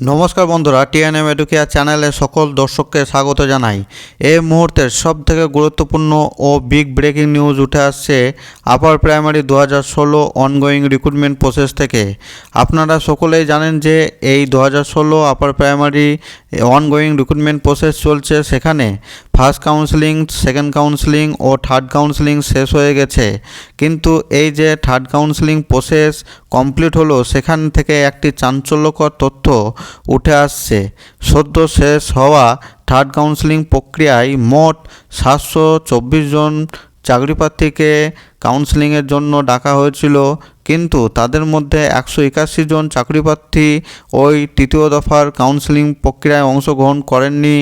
নমস্কার বন্ধুরা, TNM educare চ্যানেলে সকল দর্শককে স্বাগত জানাই। এই মুহূর্তে সব থেকে গুরুত্বপূর্ণ ও বিগ ব্রেকিং নিউজ উঠে আসছে আপার প্রাইমারি দু হাজার ষোলো অনগোয়িং রিক্রুটমেন্ট প্রসেস থেকে। আপনারা সকলেই জানেন যে এই দু হাজার ষোলো upper primary ongoing recruitment process চলছে সেখানে ফার্স্ট কাউন্সিলিং সেকেন্ড কাউন্সিলিং ও থার্ড কাউন্সিলিং শেষ হয়ে গেছে। কিন্তু এই যে থার্ড কাউন্সিলিং প্রসেস কমপ্লিট হলো, সেখান থেকে একটি চাঞ্চল্যকর তথ্য উঠে আসছে। সদ্য শেষ হওয়া থার্ড কাউন্সিলিং প্রক্রিয়ায় মোট সাতশো চব্বিশ জন চাকরিপ্রার্থীকে কাউন্সিলিংয়ের জন্য ডাকা হয়েছিল। কিন্তু তাদের মধ্যে একশো একাশি জন চাকরিপ্রার্থী ওই তৃতীয় দফার কাউন্সিলিং প্রক্রিয়ায় অংশগ্রহণ করেননি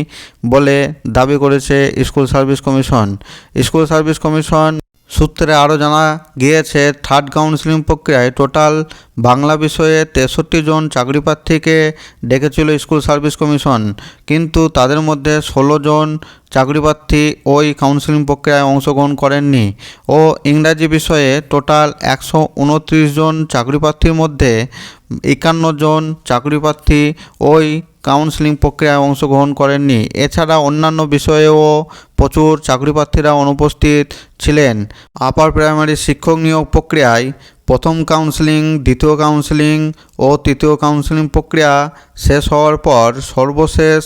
বলে দাবি করেছে school service commission. School service commission সূত্রে আরও জানা গিয়েছে, থার্ড কাউন্সিলিং প্রক্রিয়ায় টোটাল বাংলা বিষয়ে তেষট্টি জন চাকরিপ্রার্থীকে ডেকেছিল স্কুল সার্ভিস কমিশন। কিন্তু তাদের মধ্যে ষোলো জন চাকরিপ্রার্থী ওই কাউন্সিলিং প্রক্রিয়ায় অংশগ্রহণ করেননি। ও ইংরাজি বিষয়ে টোটাল একশো উনত্রিশ জন চাকরিপ্রার্থীর মধ্যে একান্ন জন চাকরিপ্রার্থী ওই কাউন্সিলিং প্রক্রিয়ায় অংশগ্রহণ করেননি। এছাড়া অন্যান্য বিষয়েও প্রচুর চাকরিপ্রার্থীরা অনুপস্থিত ছিলেন। আপার প্রাইমারি শিক্ষক নিয়োগ প্রক্রিয়ায় প্রথম কাউন্সিলিং, দ্বিতীয় কাউন্সিলিং ও তৃতীয় কাউন্সিলিং প্রক্রিয়া শেষ হওয়ার পর সর্বশেষ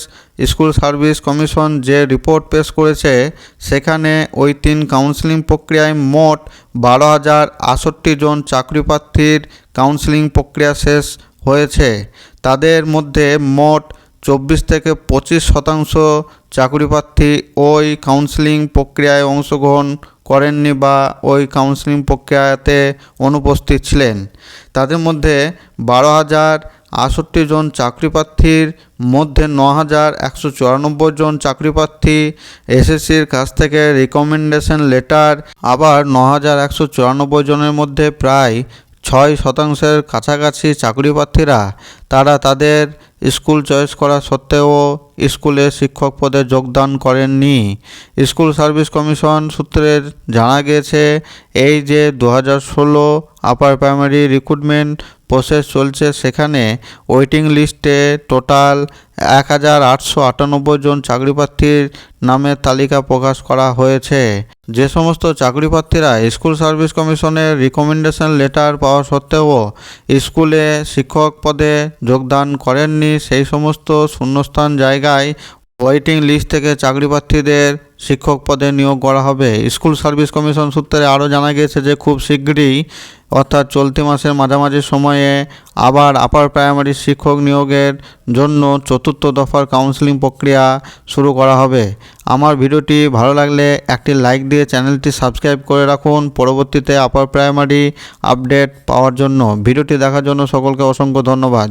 স্কুল সার্ভিস কমিশন যে রিপোর্ট পেশ করেছে, সেখানে ওই তিন কাউন্সিলিং প্রক্রিয়ায় মোট বারো হাজার আটষট্টি জন চাকরিপ্রার্থীর কাউন্সিলিং প্রক্রিয়া শেষ হয়েছে। তাদের মধ্যে মোট চব্বিশ থেকে পঁচিশ শতাংশ চাকরিপ্রার্থী ওই কাউন্সিলিং প্রক্রিয়ায় অংশগ্রহণ করেননি বা ওই কাউন্সিলিং প্রক্রিয়াতে অনুপস্থিত ছিলেন। তাদের মধ্যে বারো হাজার আটষট্টি জন চাকরিপ্রার্থীর মধ্যে ন হাজার একশো চুরানব্বই জন চাকরিপ্রার্থী এসএসসির কাছ থেকে রিকমেন্ডেশন লেটার আবার ন হাজার একশো চুরানব্বই জনের মধ্যে প্রায় ছয় শতাংশের কাছাকাছি চাকরিপ্রার্থীরা, তারা তাদের স্কুল চয়েস করা সত্ত্বেও স্কুলে শিক্ষক পদে যোগদান করেননি। স্কুল সার্ভিস কমিশন সূত্রে জানা গিয়েছে এই যে দু ষোলো আপার প্রাইমারি রিক্রুটমেন্ট প্রসেস চলছে, সেখানে ওয়েটিং লিস্টে টোটাল এক হাজার আটশো আটানব্বই জন চাকরিপ্রার্থীর নামের তালিকা প্রকাশ করা হয়েছে। যে সমস্ত চাকরিপ্রার্থীরা স্কুল সার্ভিস কমিশনের রিকমেন্ডেশন লেটার পাওয়া সত্ত্বেও স্কুলে শিক্ষক পদে যোগদান করেননি, সেই সমস্ত শূন্যস্থান জায়গায় ওয়েটিং লিস্ট থেকে চাকরিপ্রার্থীদের শিক্ষক পদে নিয়োগ করা হবে। স্কুল সার্ভিস কমিশন সূত্রে আরও জানা গিয়েছে যে খুব শীঘ্রই, অর্থাৎ চলতি মাসের মাঝামাঝি সময়ে, আবার আপার প্রাইমারি শিক্ষক নিয়োগের জন্য চতুর্থ দফার কাউন্সিলিং প্রক্রিয়া শুরু করা হবে। আমার ভিডিওটি ভালো লাগলে একটি লাইক দিয়ে চ্যানেলটি সাবস্ক্রাইব করে রাখুন। পরবর্তীতে আপার প্রাইমারি আপডেট পাওয়ার জন্য। ভিডিওটি দেখার জন্য সকলকে অসংখ্য ধন্যবাদ।